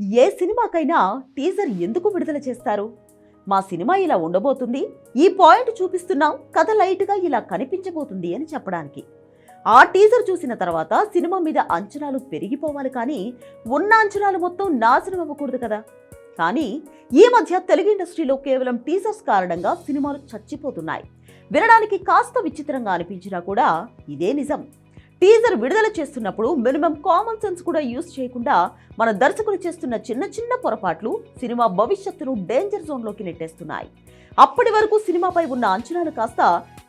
ఏ సినిమాకైనా teaser ఎందుకు విడుదల చేస్తారు? మా సినిమా ఇలా ఉండబోతుంది ఈ పాయింట్ చూపిస్తున్నాం కథ లైట్గా ఇలా కనిపించబోతుంది అని చెప్పడానికి. ఆ టీజర్ చూసిన తర్వాత సినిమా మీద అంచనాలు పెరిగిపోవాలి కానీ ఉన్న అంచనాలు మొత్తం నాశనం అవ్వకూడదు కదా. కానీ ఈ మధ్య తెలుగు ఇండస్ట్రీలో కేవలం టీజర్స్ కారణంగా సినిమాలు చచ్చిపోతున్నాయి. వినడానికి కాస్త విచిత్రంగా అనిపించినా కూడా ఇదే నిజం. టీజర్ విడుదల చేస్తున్నప్పుడు మినిమం కామన్ సెన్స్ కూడా యూజ్ చేయకుండా మన దర్శకులు చేస్తున్న చిన్న చిన్న పొరపాట్లు సినిమా భవిష్యత్తును డేంజర్ జోన్లోకి నెట్టేస్తున్నాయి. అప్పటి వరకు సినిమాపై ఉన్న అంచనాలు కాస్త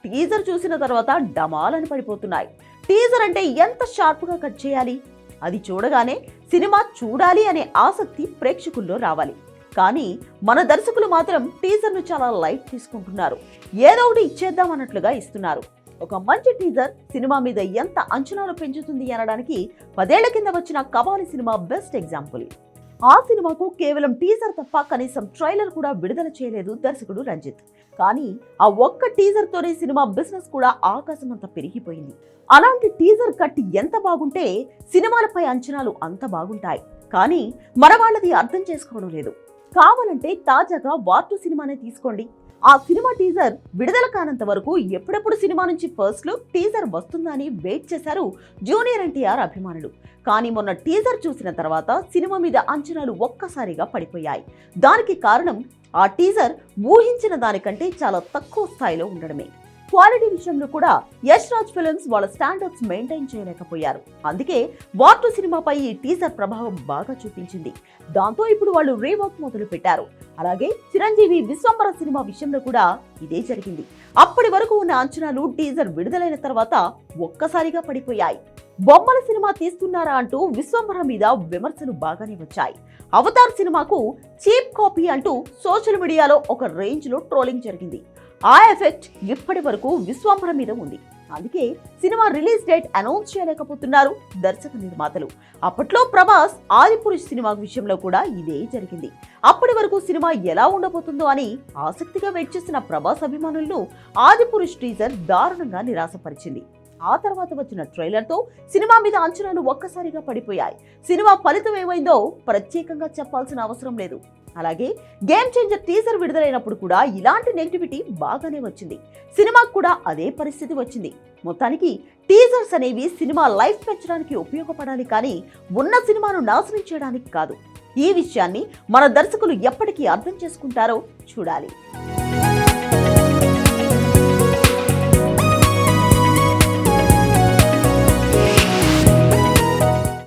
టీజర్ చూసిన తర్వాత డమాలని పడిపోతున్నాయి. టీజర్ అంటే ఎంత షార్ప్గా కట్ చేయాలి? అది చూడగానే సినిమా చూడాలి అనే ఆసక్తి ప్రేక్షకుల్లో రావాలి. కానీ మన దర్శకులు మాత్రం టీజర్ను చాలా లైట్ తీసుకుంటున్నారు. ఏదో ఒకటి ఇచ్చేద్దాం అన్నట్లుగా ఇస్తున్నారు. ఒక మంచి టీజర్ సినిమా మీద ఎంత అంచనాలు పెంచుతుంది అనడానికి పదేళ్ళ కింద వచ్చిన కబాలి సినిమా బెస్ట్ ఎగ్జాంపుల్ ఆ సినిమాకు కేవలం టీజర్ తప్ప కనీసం ట్రైలర్ కూడా విడుదల చేయలేదు దర్శకుడు రంజిత్. కానీ ఆ ఒక్క టీజర్తోనే సినిమా బిజినెస్ కూడా ఆకాశమంత పెరిగిపోయింది. అలాంటి టీజర్ కట్ ఎంత బాగుంటే సినిమాలపై అంచనాలు అంత బాగుంటాయి. కానీ మన వాళ్ళది అర్థం చేసుకోవడం లేదు. కావాలంటే తాజాగా వార్టు సినిమానే తీసుకోండి. ఆ సినిమా టీజర్ విడుదల కానంత వరకు ఎప్పుడెప్పుడు సినిమా నుంచి ఫస్ట్ లుక్ టీజర్ వస్తుందని వెయిట్ చేశారు జూనియర్ ఎన్టీఆర్ అభిమానులు. కానీ మొన్న టీజర్ చూసిన తర్వాత సినిమా మీద అంచనాలు ఒక్కసారిగా పడిపోయాయి. దానికి కారణం ఆ టీజర్ ఊహించిన దానికంటే చాలా తక్కువ స్థాయిలో ఉండడమే. క్వాలిటీ విషయంలో కూడా యష్ రాజ్ ఫిల్మ్స్ వాళ్ళ స్టాండర్డ్స్ మెయింటైన్ చేయలేకపోయారు. అందుకే వార్టు సినిమాపై ఈ టీజర్ ప్రభావం బాగా చూపించింది. దాంతో ఇప్పుడు వాళ్ళు రీవర్క్ మొదలు పెట్టారు అలాగే చిరంజీవి విశ్వంబర సినిమా విషయంలో కూడా ఇదే జరిగింది. అప్పటి వరకు ఉన్న అంచనాలు టీజర్ విడుదలైన తర్వాత ఒక్కసారిగా పడిపోయాయి. బొమ్మల సినిమా తీస్తున్నారా అంటూ విశ్వంబర మీద విమర్శలు బాగానే వచ్చాయి. అవతార్ సినిమాకు చీప్ కాపీ అంటూ సోషల్ మీడియాలో ఒక రేంజ్లో ట్రోలింగ్ జరిగింది. ఆ ఎఫెక్ట్ ఇప్పటి వరకు విశ్వంబర మీద ఉంది. అందుకే సినిమా రిలీజ్ డేట్ అనౌన్స్ చేయలేకపోతున్నారు దర్శక నిర్మాతలు. అప్పట్లో ప్రభాస్ ఆదిపురుష్ సినిమా విషయంలో కూడా ఇదే జరిగింది. అప్పటి వరకు సినిమా ఎలా ఉండబోతుందో అని ఆసక్తిగా వెయిట్ చేసిన ప్రభాస్ అభిమానులను ఆదిపురుష్ టీజర్ దారుణంగా నిరాశపరిచింది. ఆ తర్వాత వచ్చిన ట్రైలర్తో సినిమా మీద అంచనాలు ఒక్కసారిగా పడిపోయాయి. సినిమా ఫలితం ఏమైందో ప్రత్యేకంగా చెప్పాల్సిన అవసరం లేదు. అలాగే గేమ్ చేంజర్ టీజర్ విడుదలైనప్పుడు కూడా ఇలాంటి నెగిటివిటీ బాగానే వచ్చింది. సినిమాకు కూడా అదే పరిస్థితి వచ్చింది. మొత్తానికి టీజర్స్ అనేవి సినిమా లైఫ్ పెంచడానికి ఉపయోగపడాలి కానీ ఉన్న సినిమాను నాశనం చేయడానికి కాదు. ఈ విషయాన్ని మన దర్శకులు ఎప్పటికీ అర్థం చేసుకుంటారో చూడాలి.